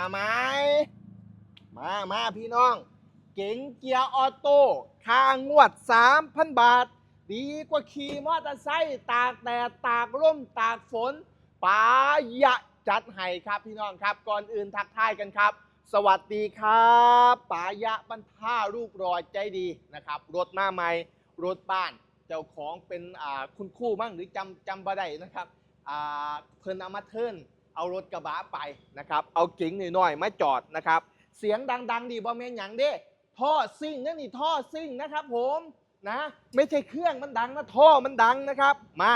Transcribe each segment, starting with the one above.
มาไหม มามาพี่น้อง เก๋งเกียร์ออโต้ค่างวด 3,000 บาท ดีกว่าขี่มอเตอร์ไซค์ตากแดดตากร่มตากฝนป๋ายะจัดให้ครับพี่น้องครับ ก่อนอื่นทักทายกันครับ สวัสดีครับป๋ายะบรรท่ารูปรอยใจดีนะครับ รถมาใหม่ รถบ้าน เจ้าของเป็นคุณครู่มั่งหรือจำจำบ่ได้นะครับเพิ่นเอามาเทิร์น เอารถกระบะไปนะครับเอาเก๋งหน่อยๆมาจอดนะครับ เสียงดัง ๆ ดีบอแมนหยังเด้ท่อซิ่งนั่นนี่ท่อซิ่งนะครับ ผมนะไม่ใช่เครื่องมันดังนะท่อมันดังนะครับ มา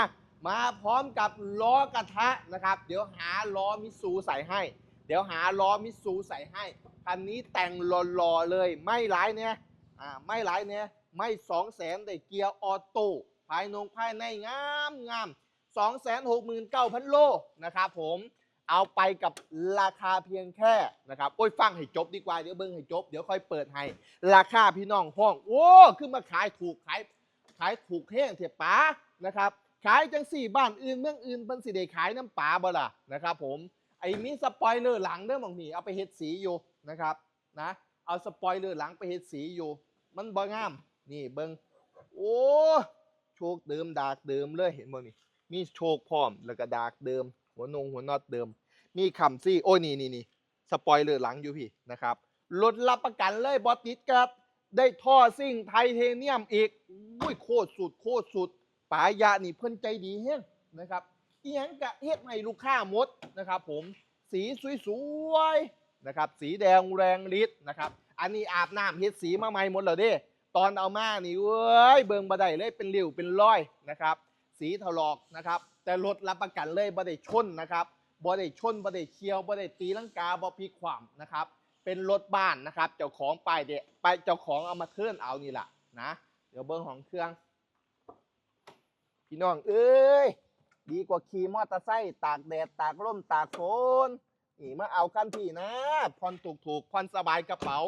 มาพร้อมกับล้อกระทะนะครับ เดี๋ยวหาล้อมิสูใส่ให้ เดี๋ยวหาล้อมิสูใส่ให้คันนี้แต่งหล่อๆเลยไม่หลายเนี่ยอ่าไม่หลายเนี่ยไม่สองแสนได้เกียร์ออโต้ภายนงภายในงามงามสองแสนหกหมื่นเก้าพันโลนะครับผม เอาไปกับราคาเพียงแค่นะครับโอ้ยฟังให้จบดีกว่าเดี๋ยวเบิ้งให้จบเดี๋ยวค่อยเปิดให้ราคาพี่น้องห้องโอ้ขึ้นมาขายถูกขายขายถูกแห้งเถียป๋านะครับ ขายจังสี่บ้านอื่นเมืองอื่นเป็นสิได้ขายน้ำป๋าบ่ล่ะนะครับผมไอ้มีสปอยเลอร์หลังเด้อมองนี่เอาไปเฮ็ดสีอยู่นะครับนะเอาสปอยเลอร์หลังไปเฮ็ดสีอยู่ มันบ่งามนี่เบิ่งโอ้โชคเดิมดากเดิมเลยเห็นบ่นี่มีโชคพร้อมแล้วก็ดากเดิม หัวนงหัวน็อตเดิมมีคำซี่โอ้นี่นี่นี่สปอยเลอร์หลังอยู่พี่นะครับรถรับประกันเลยบอติดกับได้ท่อซิ่งไทเทเนียมอีกอุ้ยโคตรสุดโคตรสุดปายะนี่เพิ่นใจดีแฮงนะครับอีหยังกะเฮ็ดให้ลูกค้าหมดนะครับ ผมสีสวยๆนะครับ สีแดงแรงฤทธิ์นะครับ อันนี้อาบน้ำเฮ็ดสีมาใหม่หมดแล้วเด้ ตอนเอามานี่เว้ยเบิ่งบ่ได้เลยเป็นริ้วเป็นรอยนะครับ สีถลอกนะครับ แต่รถรับประกันเลยบ่ได้ชนนะครับบ่ได้ชนบ่ได้เคียวบ่ได้ตีลังกาบ่พลิกขวามนะครับ เป็นรถบ้านนะครับ เจ้าของป้ายเดะไปเจ้าของเอามาเทิร์นเอานี่แหละนะ เดี๋ยวเบิ้งของเครื่อง พี่น้องเอ้ยดีกว่าขี่มอเตอร์ไซค์ตากแดดตากร่มตากฝนนี่มาเอากันพี่นะผ่อนถูกถูกๆผ่อนสบายกระเป๋า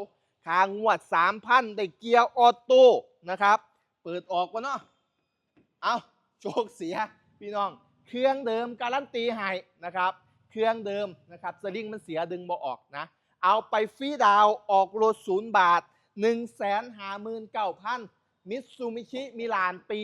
คางงวดสามพันได้เกียร์ออโต้นะครับ เปิดออกวะเนาะเอา โชคเสียพี่น้อง เครื่องเดิมการันตีให้นะครับ เครื่องเดิมนะครับสลิงมันเสียดึงบ่ออกนะ เอาไปฟรีดาวออกรถศูนย์บาท 1 5 9 0 0 0มิตซูมิชิมิลานปี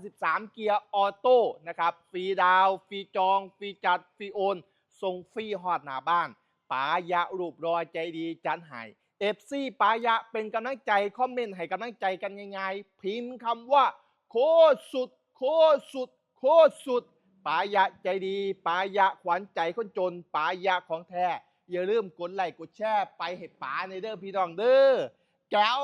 2013 เกียร์ออโต้นะครับฟรีดาวฟรีจองฟรีจัดฟรีโอนส่งฟรีฮอดหน้าบ้านป๋ายะรูปรอยใจดีจันไห้เอฟซีปายะเป็นกำลังใจ คอมเมนต์ให้กำลังใจกันง่ายๆ พิมพ์คำว่า โคตรสุด โคตรสุด โคตรสุดปายะใจดีปายะขวัญใจคนจนปายะของแท้ อย่าลืมกดไลค์กดแชร์ไปให้ป๋าในเด้อพี่น้องเด้อแก้ว